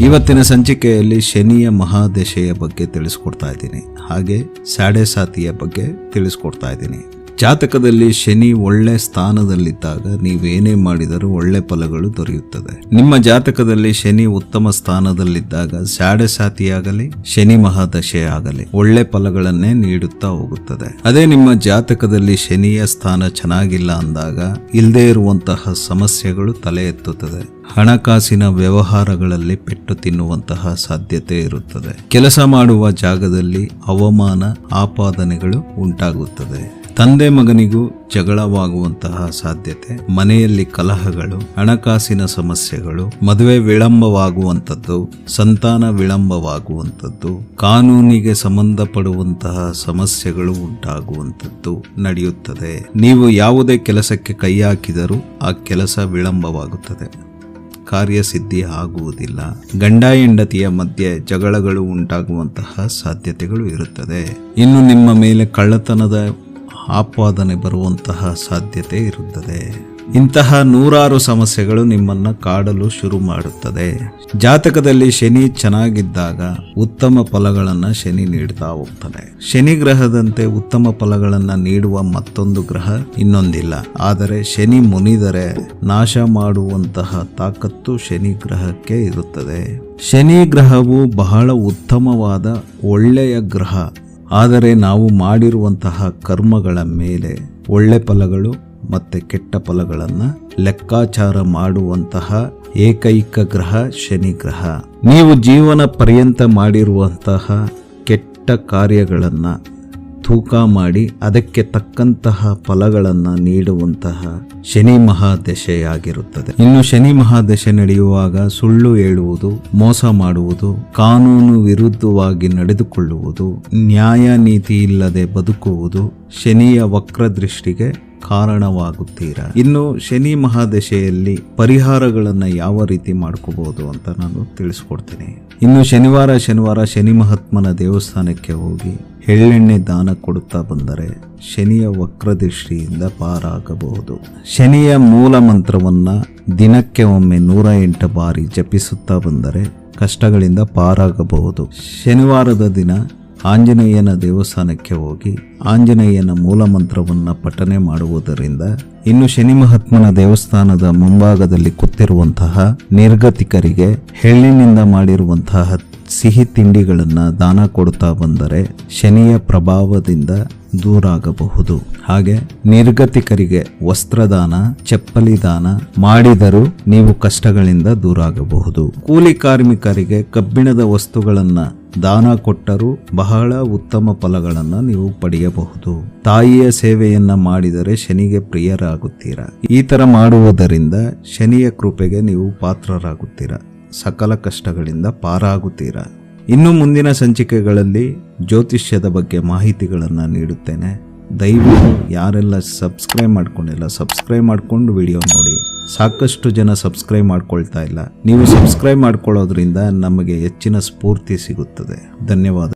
ಇವತ್ತಿನ ಸಂಚಿಕೆಯಲ್ಲಿ ಶನಿಯ ಮಹಾದಶೆಯ ಬಗ್ಗೆ ತಿಳಿಸ್ಕೊಡ್ತಾ ಇದ್ದೀನಿ. ಹಾಗೆ ಸಾಡೆ ಸಾತಿಯ ಬಗ್ಗೆ ತಿಳಿಸ್ಕೊಡ್ತಾ ಇದ್ದೀನಿ. ಜಾತಕದಲ್ಲಿ ಶನಿ ಒಳ್ಳೆ ಸ್ಥಾನದಲ್ಲಿದ್ದಾಗ ನೀವೇನೇ ಮಾಡಿದರೂ ಒಳ್ಳೆ ಫಲಗಳು ದೊರೆಯುತ್ತದೆ. ನಿಮ್ಮ ಜಾತಕದಲ್ಲಿ ಶನಿ ಉತ್ತಮ ಸ್ಥಾನದಲ್ಲಿದ್ದಾಗ ಶಾಡಸಾತಿಯಾಗಲಿ ಶನಿ ಮಹಾದಶೆ ಆಗಲಿ ಒಳ್ಳೆ ಫಲಗಳನ್ನೇ ನೀಡುತ್ತಾ ಹೋಗುತ್ತದೆ. ಅದೇ ನಿಮ್ಮ ಜಾತಕದಲ್ಲಿ ಶನಿಯ ಸ್ಥಾನ ಚೆನ್ನಾಗಿಲ್ಲ ಅಂದಾಗ ಇಲ್ಲದೆ ಇರುವಂತಹ ಸಮಸ್ಯೆಗಳು ತಲೆ ಎತ್ತುತ್ತದೆ. ಹಣಕಾಸಿನ ವ್ಯವಹಾರಗಳಲ್ಲಿ ಪೆಟ್ಟು ತಿನ್ನುವಂತಹ ಸಾಧ್ಯತೆ ಇರುತ್ತದೆ. ಕೆಲಸ ಮಾಡುವ ಜಾಗದಲ್ಲಿ ಅವಮಾನ, ಆಪಾದನೆಗಳು ಉಂಟಾಗುತ್ತದೆ. ತಂದೆ ಮಗನಿಗೂ ಜಗಳವಾಗುವಂತಹ ಸಾಧ್ಯತೆ, ಮನೆಯಲ್ಲಿ ಕಲಹಗಳು, ಹಣಕಾಸಿನ ಸಮಸ್ಯೆಗಳು, ಮದುವೆ ವಿಳಂಬವಾಗುವಂಥದ್ದು, ಸಂತಾನ ವಿಳಂಬವಾಗುವಂಥದ್ದು, ಕಾನೂನಿಗೆ ಸಂಬಂಧಪಡುವಂತಹ ಸಮಸ್ಯೆಗಳು ಉಂಟಾಗುವಂಥದ್ದು ನಡೆಯುತ್ತದೆ. ನೀವು ಯಾವುದೇ ಕೆಲಸಕ್ಕೆ ಕೈ ಹಾಕಿದರೂ ಆ ಕೆಲಸ ವಿಳಂಬವಾಗುತ್ತದೆ. ಕಾರ್ಯಸಿದ್ಧಿ ಆಗುವುದಿಲ್ಲ. ಗಂಡ ಹೆಂಡತಿಯ ಮಧ್ಯೆ ಜಗಳಗಳು ಉಂಟಾಗುವಂತಹ ಸಾಧ್ಯತೆಗಳು ಇರುತ್ತದೆ. ಇನ್ನು ನಿಮ್ಮ ಮೇಲೆ ಕಳ್ಳತನದ ಆಪಾದನೆ ಬರುವಂತಹ ಸಾಧ್ಯತೆ ಇರುತ್ತದೆ. ಇಂತಹ ನೂರಾರು ಸಮಸ್ಯೆಗಳು ನಿಮ್ಮನ್ನ ಕಾಡಲು ಶುರು ಮಾಡುತ್ತದೆ. ಜಾತಕದಲ್ಲಿ ಶನಿ ಚೆನ್ನಾಗಿದ್ದಾಗ ಉತ್ತಮ ಫಲಗಳನ್ನು ಶನಿ ನೀಡ್ತಾ ಹೋಗ್ತಾನೆ. ಶನಿ ಗ್ರಹದಂತೆ ಉತ್ತಮ ಫಲಗಳನ್ನು ನೀಡುವ ಮತ್ತೊಂದು ಗ್ರಹ ಇನ್ನೊಂದಿಲ್ಲ. ಆದರೆ ಶನಿ ಮುನಿದರೆ ನಾಶ ಮಾಡುವಂತಹ ತಾಕತ್ತು ಶನಿ ಗ್ರಹಕ್ಕೆ ಇರುತ್ತದೆ. ಶನಿ ಗ್ರಹವು ಬಹಳ ಉತ್ತಮವಾದ ಒಳ್ಳೆಯ ಗ್ರಹ. ಆದರೆ ನಾವು ಮಾಡಿರುವಂತಹ ಕರ್ಮಗಳ ಮೇಲೆ ಒಳ್ಳೆ ಫಲಗಳು ಮತ್ತೆ ಕೆಟ್ಟ ಫಲಗಳನ್ನು ಲೆಕ್ಕಾಚಾರ ಮಾಡುವಂತಹ ಏಕೈಕ ಗ್ರಹ ಶನಿ ಗ್ರಹ. ನೀವು ಜೀವನ ಪರ್ಯಂತ ಮಾಡಿರುವಂತಹ ಕೆಟ್ಟ ಕಾರ್ಯಗಳನ್ನು ತೂಕ ಮಾಡಿ ಅದಕ್ಕೆ ತಕ್ಕಂತಹ ಫಲಗಳನ್ನು ನೀಡುವಂತಹ ಶನಿ ಮಹಾದಶೆಯಾಗಿರುತ್ತದೆ ಇನ್ನು ಶನಿ ಮಹಾದಶೆ ನಡೆಯುವಾಗ ಸುಳ್ಳು ಹೇಳುವುದು, ಮೋಸ ಮಾಡುವುದು, ಕಾನೂನು ವಿರುದ್ಧವಾಗಿ ನಡೆದುಕೊಳ್ಳುವುದು, ನ್ಯಾಯ ನೀತಿ ಇಲ್ಲದೆ ಬದುಕುವುದು ಶನಿಯ ವಕ್ರದೃಷ್ಟಿಗೆ ಕಾರಣವಾಗುತ್ತೀರಾ? ಇನ್ನು ಶನಿ ಮಹಾದಶೆಯಲ್ಲಿ ಪರಿಹಾರಗಳನ್ನು ಯಾವ ರೀತಿ ಮಾಡ್ಕೋಬಹುದು ಅಂತ ನಾನು ತಿಳಿಸ್ಕೊಡ್ತೀನಿ. ಇನ್ನು ಶನಿವಾರ ಶನಿವಾರ ಶನಿ ಮಹಾತ್ಮನ ದೇವಸ್ಥಾನಕ್ಕೆ ಹೋಗಿ ಎಳ್ಳೆಣ್ಣೆ ದಾನ ಕೊಡುತ್ತಾ ಬಂದರೆ ಶನಿಯ ವಕ್ರದೃಷ್ಟಿಯಿಂದ ಪಾರಾಗಬಹುದು. ಶನಿಯ ಮೂಲ ಮಂತ್ರವನ್ನ ದಿನಕ್ಕೆ ಒಮ್ಮೆ ನೂರ ಎಂಟು ಬಾರಿ ಜಪಿಸುತ್ತಾ ಬಂದರೆ ಕಷ್ಟಗಳಿಂದ ಪಾರಾಗಬಹುದು. ಶನಿವಾರದ ದಿನ ಆಂಜನೇಯನ ದೇವಸ್ಥಾನಕ್ಕೆ ಹೋಗಿ ಆಂಜನೇಯನ ಮೂಲ ಮಂತ್ರವನ್ನು ಪಠನೆ ಮಾಡುವುದರಿಂದ ಇನ್ನು ಶನಿ ಮಹಾತ್ಮನ ದೇವಸ್ಥಾನದ ಮುಂಭಾಗದಲ್ಲಿ ಕೂತಿರುವಂತಹ ನಿರ್ಗತಿಕರಿಗೆ ಎಳ್ಳಿನಿಂದ ಮಾಡಿರುವಂತಹ ಸಿಹಿ ತಿಂಡಿಗಳನ್ನು ದಾನ ಕೊಡುತ್ತಾ ಬಂದರೆ ಶನಿಯ ಪ್ರಭಾವದಿಂದ ದೂರಾಗಬಹುದು. ಹಾಗೆ ನಿರ್ಗತಿಕರಿಗೆ ವಸ್ತ್ರದಾನ, ಚಪ್ಪಲಿ ದಾನ ಮಾಡಿದರೂ ನೀವು ಕಷ್ಟಗಳಿಂದ ದೂರಾಗಬಹುದು. ಕೂಲಿ ಕಾರ್ಮಿಕರಿಗೆ ಕಬ್ಬಿಣದ ವಸ್ತುಗಳನ್ನ ದಾನ ಕೊಟ್ಟರೂ ಬಹಳ ಉತ್ತಮ ಫಲಗಳನ್ನು ನೀವು ಪಡೆಯಬಹುದು. ತಾಯಿಯ ಸೇವೆಯನ್ನ ಮಾಡಿದರೆ ಶನಿಗೆ ಪ್ರಿಯರಾಗುತ್ತೀರಾ. ಈ ತರ ಮಾಡುವುದರಿಂದ ಶನಿಯ ಕೃಪೆಗೆ ನೀವು ಪಾತ್ರರಾಗುತ್ತೀರಾ. ಸಕಲ ಕಷ್ಟಗಳಿಂದ ಪಾರಾಗುತ್ತೀರಾ. ಇನ್ನು ಮುಂದಿನ ಸಂಚಿಕೆಗಳಲ್ಲಿ ಜ್ಯೋತಿಷ್ಯದ ಬಗ್ಗೆ ಮಾಹಿತಿಗಳನ್ನು ನೀಡುತ್ತೇನೆ. ದಯವಿಟ್ಟು ಯಾರೆಲ್ಲ ಸಬ್ಸ್ಕ್ರೈಬ್ ಮಾಡ್ಕೊಂಡಿಲ್ಲ, ಸಬ್ಸ್ಕ್ರೈಬ್ ಮಾಡಿಕೊಂಡು ವಿಡಿಯೋ ನೋಡಿ. ಸಾಕಷ್ಟು ಜನ ಸಬ್ಸ್ಕ್ರೈಬ್ ಮಾಡ್ಕೊಳ್ತಾ ಇಲ್ಲ. ನೀವು ಸಬ್ಸ್ಕ್ರೈಬ್ ಮಾಡ್ಕೊಳ್ಳೋದ್ರಿಂದ ನಮಗೆ ಹೆಚ್ಚಿನ ಸ್ಫೂರ್ತಿ ಸಿಗುತ್ತದೆ. ಧನ್ಯವಾದ.